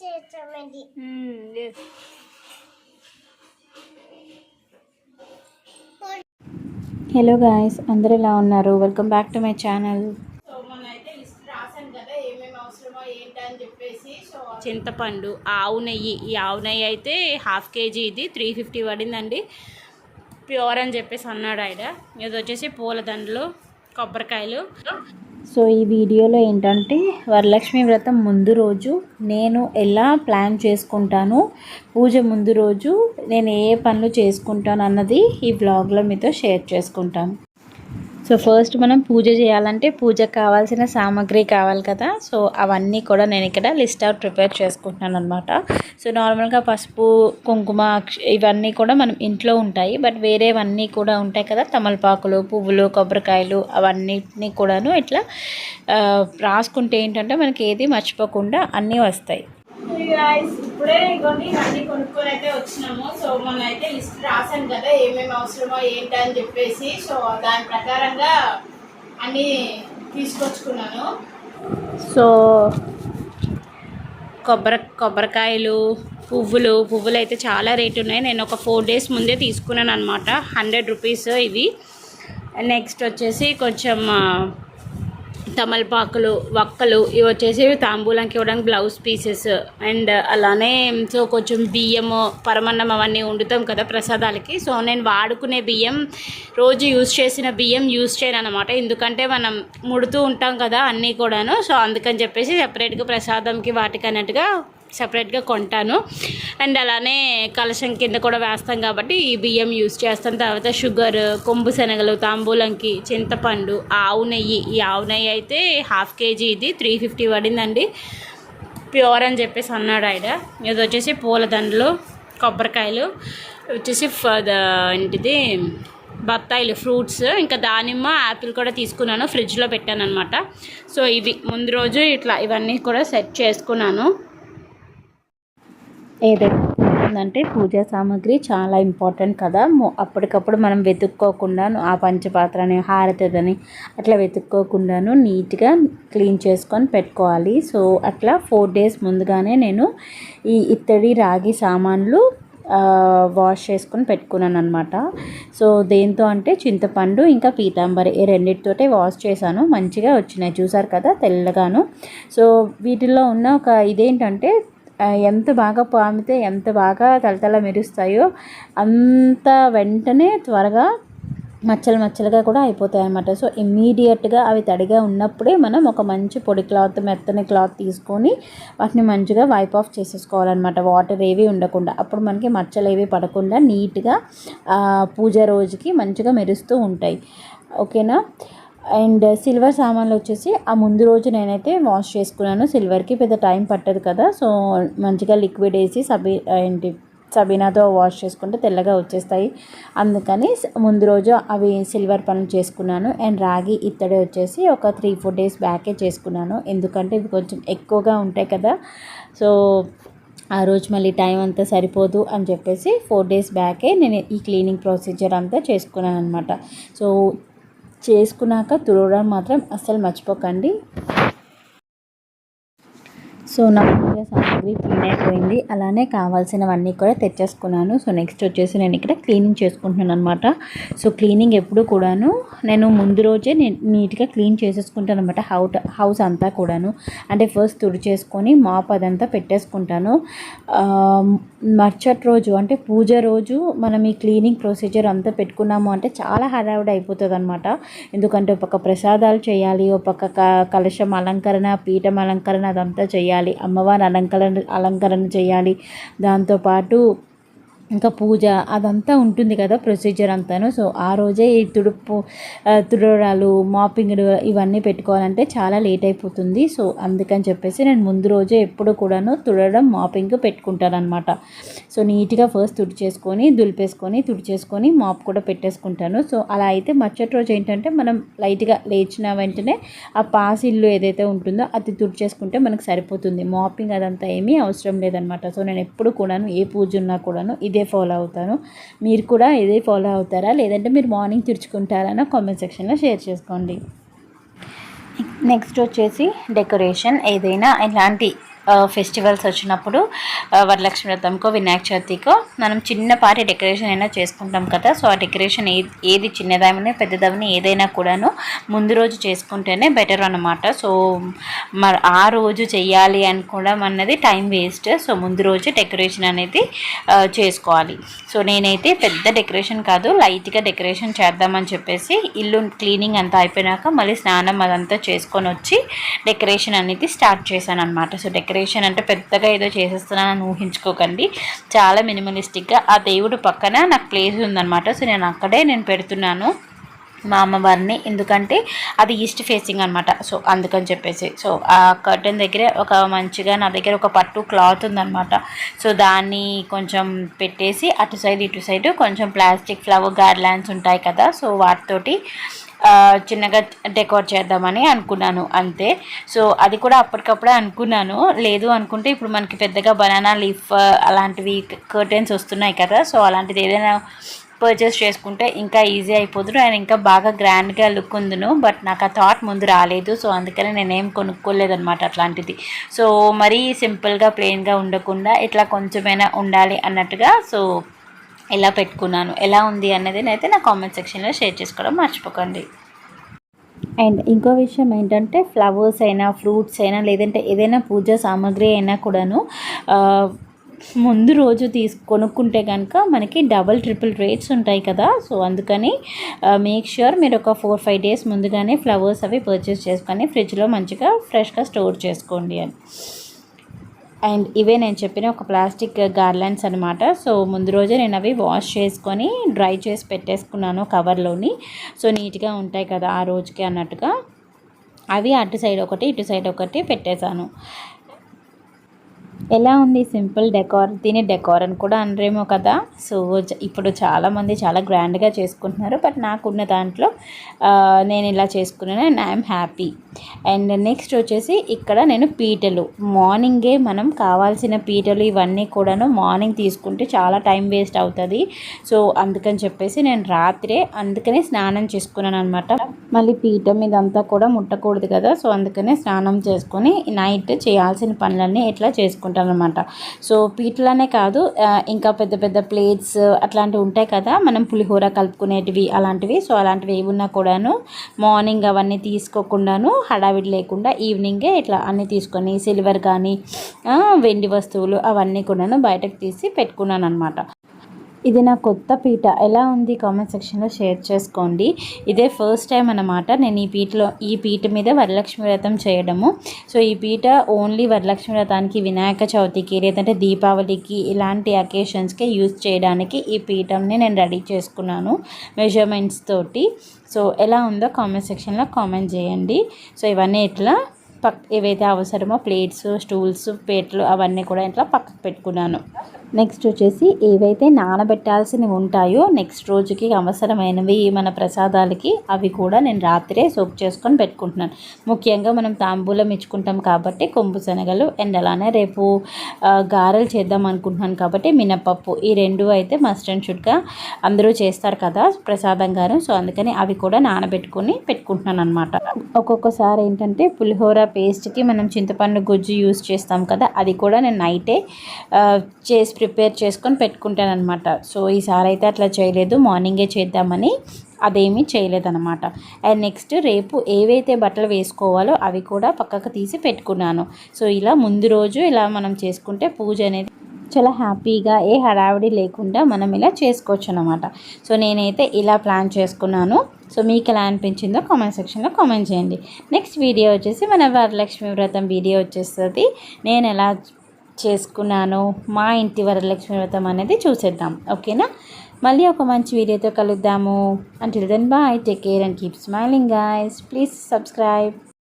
చేస్తామండి hello guys అందరూ ఎలా ఉన్నారు? Welcome back to my channel so మొన్న అయితే లిస్ట్ రాశాను కదా ఏమేమి అవసరమో ఏంటి అని చెప్పేసి సో చింతపండు ఆవు నెయ్యి. ఈ ఆవు నెయ్యి అయితే హాఫ్ కేజీ ఇది త్రీ ఫిఫ్టీ పడిందండి. ప్యూర్ అని చెప్పేసి అన్నాడు ఆయన ఇది వచ్చేసి పూలదండలు కొబ్బరికాయలు. సో ఈ వీడియోలో ఏంటంటే వరలక్ష్మి వ్రతం ముందు రోజు నేను ఎలా ప్లాన్ చేసుకుంటాను పూజ ముందు రోజు నేను ఏ పనులు చేసుకుంటాను అన్నది ఈ బ్లాగ్లో మీతో షేర్ చేసుకుంటాను. సో ఫస్ట్ మనం పూజ చేయాలంటే పూజకు కావాల్సిన సామాగ్రి కావాలి కదా. సో అవన్నీ కూడా నేను ఇక్కడ లిస్ట్ అవుట్ ప్రిపేర్ చేసుకుంటున్నాను అనమాట సో నార్మల్గా పసుపు కుంకుమ అక్ష- ఇవన్నీ కూడా మనం ఇంట్లో ఉంటాయి. బట్ వేరేవన్నీ కూడా ఉంటాయి కదా. తమలపాకులు పువ్వులు కొబ్బరికాయలు అవన్నిటిని కూడాను ఇట్లా రాసుకుంటే ఏంటంటే మనకి ఏది మర్చిపోకుండా అన్నీ వస్తాయి. Guys, ఇప్పుడే ఇగోండి అన్ని కొనుక్కొని అయితే వచ్చినాము. సో మొన్న అయితే లిస్ట్ రాశాను కదా ఏమేమి అవసరమో ఏంటి అని చెప్పేసి. సో దాని ప్రకారంగా అన్నీ తీసుకొచ్చుకున్నాను. సో కొబ్బరి కొబ్బరికాయలు పువ్వులు పువ్వులు అయితే చాలా రేట్ ఉన్నాయి. నేను ఒక ఫోర్ డేస్ ముందే తీసుకున్నాను అనమాట హండ్రెడ్ రూపీస్ ఇవి నెక్స్ట్ వచ్చేసి కొంచెం తమలపాకులు వక్కలు ఇవి వచ్చేసి తాంబూలంకి ఇవ్వడానికి బ్లౌజ్ పీసెస్. అండ్ అలానే సో కొంచెం బియ్యము పరమన్నం అవన్నీ వండుతాం కదా ప్రసాదాలకి. సో నేను వాడుకునే బియ్యం రోజు యూజ్ చేసిన బియ్యం యూజ్ చేయను అనమాట ఎందుకంటే మనం ముడుతూ ఉంటాం కదా అన్నీ కూడాను. సో అందుకని చెప్పేసి సెపరేట్గా ప్రసాదంకి వాటికి అన్నట్టుగా సపరేట్గా కొంటాను. అండ్ అలానే కలశం కింద కూడా వేస్తాం కాబట్టి ఈ బియ్యం యూస్ చేస్తాం. తర్వాత షుగర్ కొంబు శనగలు తాంబూలంకి చింతపండు ఆవు నెయ్యి. ఈ ఆవు నెయ్యి అయితే హాఫ్ కేజీ ఇది త్రీ ఫిఫ్టీ పడిందండి. ప్యూర్ అని చెప్పేసి అన్నాడు ఆయన. ఇది వచ్చేసి పూలదండలు కొబ్బరికాయలు వచ్చేసి ఏంటిది బత్తాయిలు ఫ్రూట్స్ ఇంకా దానిమ్మ యాపిల్ కూడా తీసుకున్నాను. ఫ్రిడ్జ్లో పెట్టాను అనమాట సో ఇవి ముందు రోజు ఇట్లా ఇవన్నీ కూడా సెట్ చేసుకున్నాను. ఏదైతే పూజా సామాగ్రి చాలా ఇంపార్టెంట్ కదా. అప్పటికప్పుడు మనం వెతుక్కోకుండాను ఆ పంచపాత్రని హారతిదని అట్లా వెతుక్కోకుండాను నీట్గా క్లీన్ చేసుకొని పెట్టుకోవాలి. సో అట్లా ఫోర్ డేస్ ముందుగానే నేను ఈ ఇత్తడి రాగి సామాన్లు వాష్ చేసుకొని పెట్టుకున్నాను అనమాట సో దేంతో అంటే చింతపండు ఇంకా పీతాంబరి ఈ రెండింటితోటే వాష్ చేశాను. మంచిగా వచ్చినాయి. చూసారు కదా తెల్లగాను. సో వీటిల్లో ఉన్న ఒక ఇదేంటంటే ఎంత బాగా పామితే ఎంత బాగా తలతల మెరుస్తాయో అంత వెంటనే త్వరగా మచ్చలు మచ్చలుగా కూడా అయిపోతాయి అన్నమాట సో ఇమ్మీడియట్గా అవి తడిగా ఉన్నప్పుడే మనం ఒక మంచి పొడి క్లాత్ మెత్తని క్లాత్ తీసుకొని వాటిని మంచిగా వైప్ ఆఫ్ చేసేసుకోవాలన్నమాట. వాటర్ ఏవి ఉండకుండా. అప్పుడు మనకి మచ్చలు ఏవి పడకుండా నీట్గా పూజ రోజుకి మంచిగా మెరుస్తూ ఉంటాయి. ఓకేనా? అండ్ సిల్వర్ సామాన్లు వచ్చేసి ఆ ముందు రోజు నేనైతే వాష్ చేసుకున్నాను. సిల్వర్కి పెద్ద టైం పట్టదు కదా సో మంచిగా లిక్విడ్ వేసి సబీ ఏంటి సబీనాతో వాష్ చేసుకుంటే తెల్లగా వచ్చేస్తాయి. అందుకని ముందు రోజు అవి సిల్వర్ పనులు చేసుకున్నాను. అండ్ రాగి ఇత్తడి వచ్చేసి ఒక త్రీ ఫోర్ డేస్ బ్యాకే చేసుకున్నాను. ఎందుకంటే ఇవి కొంచెం ఎక్కువగా ఉంటాయి కదా సో ఆ రోజు మళ్ళీ టైం అంతా సరిపోదు అని చెప్పేసి ఫోర్ డేస్ బ్యాకే నేను ఈ క్లీనింగ్ ప్రొసీజర్ అంతా చేసుకున్నాను అనమాట సో చేసుకున్నాక తుడవడం మాత్రం అస్సలు మర్చిపోకండి. సో నా పూజ సామాగ్రి క్లీన్ అయిపోయింది. అలానే కావాల్సినవన్నీ కూడా తెచ్చేసుకున్నాను. సో నెక్స్ట్ వచ్చేసి నేను ఇక్కడ క్లీనింగ్ చేసుకుంటున్నాను అనమాట సో క్లీనింగ్ ఎప్పుడు కూడాను నేను ముందు రోజే నేను నీట్గా క్లీన్ చేసేసుకుంటాను అనమాట హౌట్ హౌస్ అంతా కూడాను. అంటే ఫస్ట్ తుడిచేసుకొని మాప్ అదంతా పెట్టేసుకుంటాను. మర్చటి రోజు అంటే పూజ రోజు మనం ఈ క్లీనింగ్ ప్రొసీజర్ అంతా పెట్టుకున్నాము అంటే చాలా హడావుడి అయిపోతుంది అనమాట ఎందుకంటే ఒక ప్రసాదాలు చేయాలి ఒక క- కలశం అలంకరణ పీఠం అలంకరణ అదంతా చేయాలి. అమ్మవారి అలంకరణ అలంకరణ చేయాలి. దాంతోపాటు ఇంకా పూజ అదంతా ఉంటుంది కదా ప్రొసీజర్ అంతాను. సో ఆ రోజే ఈ తుడుపు తుడరాలు మాపింగ్ ఇవన్నీ పెట్టుకోవాలంటే చాలా లేట్ అయిపోతుంది. సో అందుకని చెప్పేసి నేను ముందు రోజే ఎప్పుడు కూడాను తుడడం మాపింగ్ పెట్టుకుంటాను అనమాట సో నీట్గా ఫస్ట్ తుడిచేసుకొని దులిపేసుకొని తుడిచేసుకొని మాప్ కూడా పెట్టేసుకుంటాను. సో అలా అయితే మరుసటి రోజు ఏంటంటే మనం లైట్గా లేచిన వెంటనే ఆ పాస్ ఇల్లు ఏదైతే ఉంటుందో అది తుడిచేసుకుంటే మనకు సరిపోతుంది. మాపింగ్ అదంతా ఏమీ అవసరం లేదనమాట సో నేను ఎప్పుడు కూడాను ఏ పూజ ఉన్నా కూడాను ఇదే ఫాలో అవుతాను. మీరు కూడా ఇదే ఫాలో అవుతారా? లేదంటే మీరు మార్నింగ్ తుడుచుకుంటారా కామెంట్ సెక్షన్లో షేర్ చేసుకోండి. నెక్స్ట్ వచ్చేసి డెకరేషన్ ఏదైనా ఇలాంటి ఫెస్టివల్స్ వచ్చినప్పుడు వరలక్ష్మి వ్రతంకో వినాయక చవితికో మనం చిన్నపాటి డెకరేషన్ అయినా చేసుకుంటాం కదా. సో ఆ డెకరేషన్ ఏది ఏది చిన్నదామని పెద్దదామని ఏదైనా కూడాను ముందు రోజు చేసుకుంటేనే బెటర్ అనమాట సో మరి ఆ రోజు చెయ్యాలి అనుకోవడం అన్నది టైం వేస్ట్. సో ముందు రోజు డెకరేషన్ అనేది చేసుకోవాలి. సో నేనైతే పెద్ద డెకరేషన్ కాదు లైట్గా డెకరేషన్ చేద్దామని చెప్పేసి ఇల్లు క్లీనింగ్ అంతా అయిపోయినాక మళ్ళీ స్నానం అదంతా చేసుకొని వచ్చి డెకరేషన్ అనేది స్టార్ట్ చేశాను అనమాట సో డెకరేషన్ డెకరేషన్ అంటే పెద్దగా ఏదో చేసేస్తున్నానని ఊహించుకోకండి. చాలా మినిమలిస్టిక్గా ఆ దేవుడు పక్కన నాకు ప్లేస్ ఉందన్నమాట. సో నేను అక్కడే నేను పెడుతున్నాను మా అమ్మవారిని. ఎందుకంటే అది ఈస్ట్ ఫేసింగ్ అనమాట సో అందుకని చెప్పేసి. సో ఆ కర్టెన్ దగ్గరే ఒక మంచిగా నా దగ్గర ఒక పట్టు క్లాత్ ఉందన్నమాట. సో దాన్ని కొంచెం పెట్టేసి అటు సైడ్ ఇటు సైడ్ కొంచెం ప్లాస్టిక్ ఫ్లవర్ గార్లాండ్స్ ఉంటాయి కదా. సో వాటితోటి చిన్నగా డెకోర్ చేద్దామని అనుకున్నాను అంతే. సో అది కూడా అప్పటికప్పుడే అనుకున్నాను. లేదు అనుకుంటే ఇప్పుడు మనకి పెద్దగా బనానా లీఫ్ అలాంటివి కర్టెన్స్ వస్తున్నాయి కదా సో అలాంటిది ఏదైనా పర్చేస్ చేసుకుంటే ఇంకా ఈజీ అయిపోదును. అండ్ ఇంకా బాగా గ్రాండ్గా లుక్ ఉందును బట్ నాకు ఆ థాట్ ముందు రాలేదు. సో అందుకని నేనేం కొనుక్కోలేదన్నమాట అట్లాంటిది. సో మరీ సింపుల్గా ప్లెయిన్గా ఉండకుండా ఇట్లా కొంచెమైనా ఉండాలి అన్నట్టుగా సో ఎలా పెట్టుకున్నాను ఎలా ఉంది అన్నది అయితే నా కామెంట్ సెక్షన్లో షేర్ చేసుకోవడం మర్చిపోకండి. అండ్ ఇంకో విషయం ఏంటంటే ఫ్లవర్స్ అయినా ఫ్రూట్స్ అయినా లేదంటే ఏదైనా పూజా సామాగ్రి అయినా కూడాను ముందు రోజు తీసు కొనుక్కుంటే కనుక మనకి డబల్ ట్రిపుల్ రేట్స్ ఉంటాయి కదా. సో అందుకని మేక్ ష్యూర్ మీరు ఒక ఫోర్ ఫైవ్ డేస్ ముందుగానే ఫ్లవర్స్ అవి పర్చేస్ చేసుకొని ఫ్రిడ్జ్లో మంచిగా ఫ్రెష్గా స్టోర్ చేసుకోండి అని. అండ్ ఇవే నేను చెప్పిన ఒక ప్లాస్టిక్ గార్లాండ్స్ అనమాట సో ముందు రోజే నేను అవి వాష్ చేసుకొని డ్రై చేసి పెట్టేసుకున్నాను కవర్లోని. సో నీట్గా ఉంటాయి కదా ఆ రోజుకి అన్నట్టుగా. అవి అటు సైడ్ ఒకటి ఇటు సైడ్ ఒకటి పెట్టేశాను. ఎలా ఉంది సింపుల్ డెకార్? దీని డెకార్ అని కూడా అనరేమో కదా. సో ఇప్పుడు చాలామంది చాలా గ్రాండ్గా చేసుకుంటున్నారు. బట్ నాకున్న దాంట్లో నేను ఇలా చేసుకున్నాను and I'm happy. And next వచ్చేసి ఇక్కడ నేను పీటలు. మార్నింగే మనం కావాల్సిన పీటలు ఇవన్నీ కూడాను మార్నింగ్ తీసుకుంటే చాలా టైం వేస్ట్ అవుతుంది. సో అందుకని చెప్పేసి నేను రాత్రే అందుకనే స్నానం చేసుకున్నాను అనమాట మళ్ళీ పీఠం మీదంతా కూడా ముట్టకూడదు కదా. సో అందుకనే స్నానం చేసుకొని నైట్ చేయాల్సిన పనులన్నీ ఇట్లా చేసుకుంటాను. అనమాట సో పీటలనే కాదు ఇంకా పెద్ద పెద్ద ప్లేట్స్ అట్లాంటివి ఉంటాయి కదా మనం పులిహోర కలుపుకునేటివి అలాంటివి. సో అలాంటివి ఏమున్నా కూడాను మార్నింగ్ అవన్నీ తీసుకోకుండాను హడావిడి లేకుండా ఈవినింగే ఇట్లా అన్నీ తీసుకొని సిల్వర్ కానీ వెండి వస్తువులు అవన్నీ కూడాను బయటకు తీసి పెట్టుకున్నాను అనమాట ఇది నా కొత్త పీట. ఎలా ఉంది? కామెంట్ సెక్షన్లో షేర్ చేసుకోండి. ఇదే ఫస్ట్ టైం అన్నమాట. నేను ఈ పీటలో ఈ పీట మీద వరలక్ష్మి వ్రతం చేయడము. సో ఈ పీట ఓన్లీ వరలక్ష్మి వ్రతానికి వినాయక చవితికి లేదంటే దీపావళికి ఇలాంటి అకేషన్స్కి యూజ్ చేయడానికి ఈ పీఠంని నేను రెడీ చేసుకున్నాను మెజర్మెంట్స్ తోటి. సో ఎలా ఉందో కామెంట్ సెక్షన్లో కామెంట్ చేయండి. సో ఇవన్నీ ఇట్లా పక్ ఏవైతే అవసరమో ప్లేట్స్ స్టూల్స్ ప్లేట్లు అవన్నీ కూడా ఇట్లా పక్కకు పెట్టుకున్నాను. నెక్స్ట్ వచ్చేసి ఏవైతే నానబెట్టాల్సినవి ఉంటాయో నెక్స్ట్ రోజుకి అవసరమైనవి మన ప్రసాదాలకి అవి కూడా నేను రాత్రే సోక్ చేసుకొని పెట్టుకుంటున్నాను. ముఖ్యంగా మనం తాంబూలం ఇచ్చుకుంటాం కాబట్టి కొంపు శనగలు అండ్ అలానే రేపు గారెలు చేద్దాం అనుకుంటున్నాను కాబట్టి మినపప్పు ఈ రెండు అయితే మస్ట్ అండ్ షుడ్గా అందరూ చేస్తారు కదా ప్రసాదం గారు. సో అందుకని అవి కూడా నానబెట్టుకొని పెట్టుకుంటున్నాను అనమాట ఒక్కొక్కసారి ఏంటంటే పులిహోర పేస్ట్కి మనం చింతపండు గుజ్జు యూస్ చేస్తాం కదా అది కూడా నేను నైటే చేసి ప్రిపేర్ చేసుకొని పెట్టుకుంటాను అనమాట సో ఈసారి అయితే అట్లా చేయలేదు మార్నింగే చేద్దామని అదేమీ చేయలేదన్నమాట. అండ్ నెక్స్ట్ రేపు ఏవైతే బట్టలు వేసుకోవాలో అవి కూడా పక్కకు తీసి పెట్టుకున్నాను. సో ఇలా ముందు రోజు ఇలా మనం చేసుకుంటే పూజ అనేది చాలా హ్యాపీగా ఏ హడావిడి లేకుండా మనం ఇలా చేసుకోవచ్చు అనమాట సో నేనైతే ఇలా ప్లాన్ చేసుకున్నాను. సో మీకు ఎలా అనిపించిందో కామెంట్ సెక్షన్లో కామెంట్ చేయండి. నెక్స్ట్ వీడియో వచ్చేసి మన వరలక్ష్మి వ్రతం వీడియో వచ్చేస్తుంది. నేను ఎలా చేసుకున్నాను మా ఇంటి వరలక్ష్మి వ్రతం అనేది చూసేద్దాం. ఓకేనా? మళ్ళీ ఒక మంచి వీడియోతో కలుద్దాము. Until then bye take care and keep smiling guys please subscribe